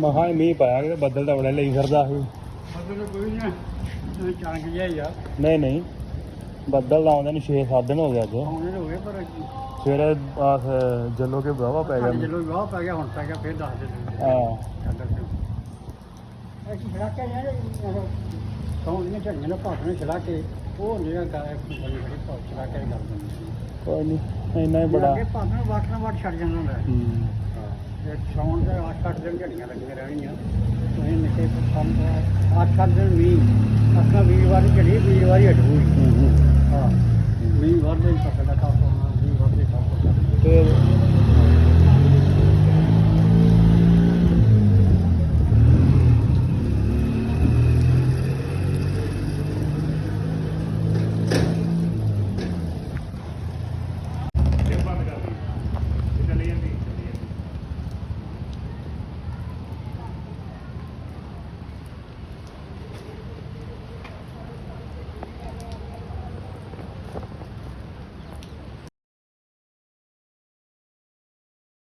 ਮਹਾ ਮੀਂਹ ਪਾਇਆ ਕਿ ਬੱਦਲ ਤਾਂ ਬੜਾ ਲਈ ਫਿਰਦਾ ਸੀ। ਮਤਲਬ ਕੋਈ ਨਹੀਂ ਚਾਂਗ ਜਿਹਾ ਹੀ ਆ। ਨਹੀਂ ਨਹੀਂ। ਬੱਦਲ ਆਉਂਦੇ ਨੂੰ 6-7 ਦਿਨ ਹੋ ਗਏ ਅੱਜ। ਆਉਣੇ ਹੋ ਗਏ ਪਰ ਸਵੇਰੇ ਆਹ ਜੱਲੋ ਕੇ ਵਾਹਵਾ ਪੈ ਗਿਆ ਜਦੋਂ ਵਾਹ ਪੈ ਗਿਆ ਹੁਣ ਪੈ ਗਿਆ ਫਿਰ ਦੱਸ ਦੇ ਹਾਂ। ਅਸੀਂ ਛੜਾ ਕੇ ਯਾਰ ਕੌਣ ਨੇ ਝੜੀਆਂ ਨਾ ਭਾਫ ਨੇ ਛੜਾ ਕੇ ਉਹ ਜਿਹੜਾ ਗਾਇ ਬਣੀ ਬੜੀ ਭਾਫ ਛੜਾ ਕੇ ਗੱਲ ਕੋਈ ਨਹੀਂ ਇੰਨਾ ਹੀ ਬੜਾ। ਨੇ ਵਾਟ ਨਾਲ ਵਾਟ ਛੱਡ ਜਾਂਦਾ ਹੁੰਦਾ। ਹੈ। ਹੂੰ ਤੇ ਸੌਣ ਦੇ 8-8 ਦਿਨ ਝੜੀਆਂ ਲੱਗੀਆਂ ਰਹਿਣੀਆਂ। ਤੁਸੀਂ ਨਿੱਕੇ ਕੰਮ 8-8 ਦਿਨ ਮੀਂਹ ਆਪਣਾ ਵੀਰਵਾਰ ਝੜੀ ਵੀਰਵਾਰ ਹੂੰ ਹੂੰ। ਹਾਂ। ਮੀਂਹ ਵਾਰ ਦੇ ਦਾ ਕੰਮ